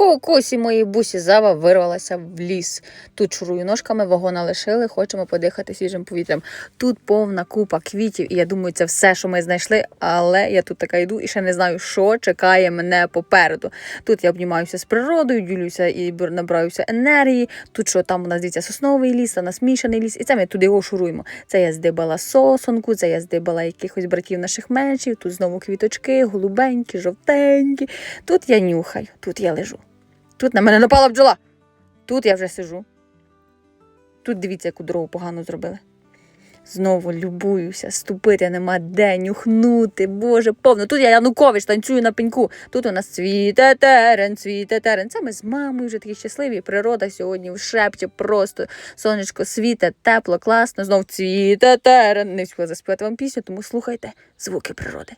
Кукусі моїй бусі зава вирвалася в ліс. Тут шурую ножками, вагона лишили, хочемо подихати свіжим повітрям. Тут повна купа квітів, і я думаю, це все, що ми знайшли. Але я тут така йду і ще не знаю, що чекає мене попереду. Тут я обнімаюся з природою, ділюся і набираюся енергії. Тут що там у нас дивіться сосновий ліс, а нас мішаний ліс, і це ми туди його шуруємо. Це я здибала сосонку, це я здибала якихось братів наших меншів. Тут знову квіточки, голубенькі, жовтенькі. Тут я нюхаю, тут я лежу. Тут на мене напала бджола. Тут я вже сижу. Тут дивіться, яку дорогу погано зробили. Знову любуюся, ступити нема де, нюхнути, боже, повно. Тут я Янукович танцюю на пеньку. Тут у нас цвіте терен, цвіте терен. Це ми з мамою вже такі щасливі. Природа сьогодні в шепче просто. Сонечко світе, тепло, класно. Знов цвіте терен. Не встигла заспівати вам пісню, тому слухайте звуки природи.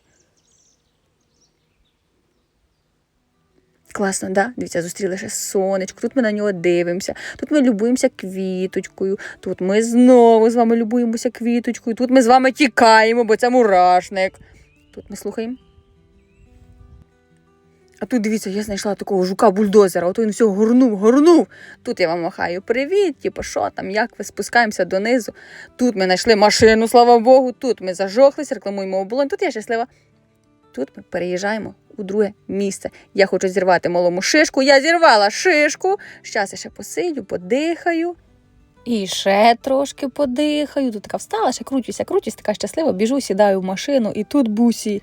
Класно, да? Дивіться, зустріли ще сонечко. Тут ми на нього дивимося. Тут ми любуємося квіточкою. Тут ми знову з вами любуємося квіточкою. Тут ми з вами тікаємо, бо це мурашник. Тут ми слухаємо. А тут дивіться, я знайшла такого жука-бульдозера. Ото він все горнув, горнув. Тут я вам махаю привіт, типу, що там, як ви спускаємося донизу. Тут ми знайшли машину, слава Богу. Тут ми зажохлись, рекламуємо оболонь. Тут я щаслива. Тут ми переїжджаємо у друге місце. Я хочу зірвати малому шишку. Я зірвала шишку. Щас я ще посидю, подихаю. І ще трошки подихаю. Тут така встала, ще крутюся, крутюсь, така щаслива, біжу, сідаю в машину, і тут бусі.